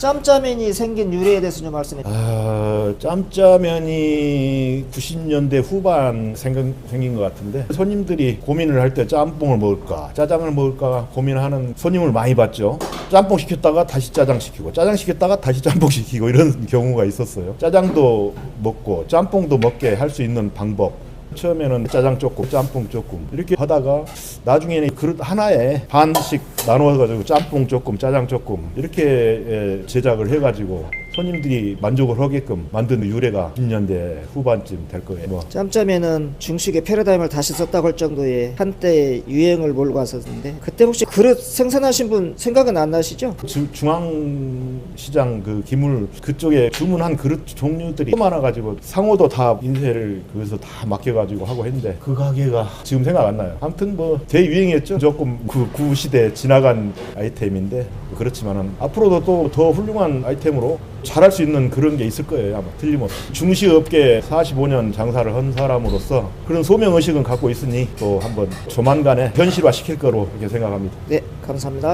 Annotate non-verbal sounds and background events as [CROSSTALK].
짬짜면이 생긴 유래에 대해서 좀 말씀해 주세요. 아, 짬짜면이 90년대 후반 생긴, 생긴 것 같은데 손님들이 고민을 할 때 짬뽕을 먹을까 짜장을 먹을까 고민하는 손님을 많이 봤죠. 짬뽕 시켰다가 다시 짜장 시키고 짜장 시켰다가 다시 짬뽕 시키고 이런 [LAUGHS] 경우가 있었어요. 짜장도 먹고 짬뽕도 먹게 할 수 있는 방법. 처음에는 짜장 조금, 짬뽕 조금 이렇게 하다가 나중에는 그릇 하나에 반씩 나눠가지고 짬뽕 조금, 짜장 조금 이렇게 예, 제작을 해가지고 손님들이 만족을 하게끔 만든 유래가 10년대 후반쯤 될 거예요. 뭐 짬짜면은 중식의 패러다임을 다시 썼다고 할 정도의 한때 유행을 몰고 왔었는데 그때 혹시 그릇 생산하신 분 생각은 안 나시죠? 주- 중앙시장 그 기물 그쪽에 주문한 그릇 종류들이 많아가지고 상호도 다 인쇄를 거기서 다 맡겨가지고 하고 했는데 그 가게가 지금 생각 안 나요. 아무튼 뭐 대유행이었죠. 조금 그 구시대 지나간 아이템인데 그렇지만은 앞으로도 또 더 훌륭한 아이템으로 잘할 수 있는 그런 게 있을 거예요. 아마 틀림없이 중식업계 45년 장사를 한 사람으로서 그런 소명 의식은 갖고 있으니 또 한번 조만간에 현실화 시킬 거로 이렇게 생각합니다. 네, 감사합니다.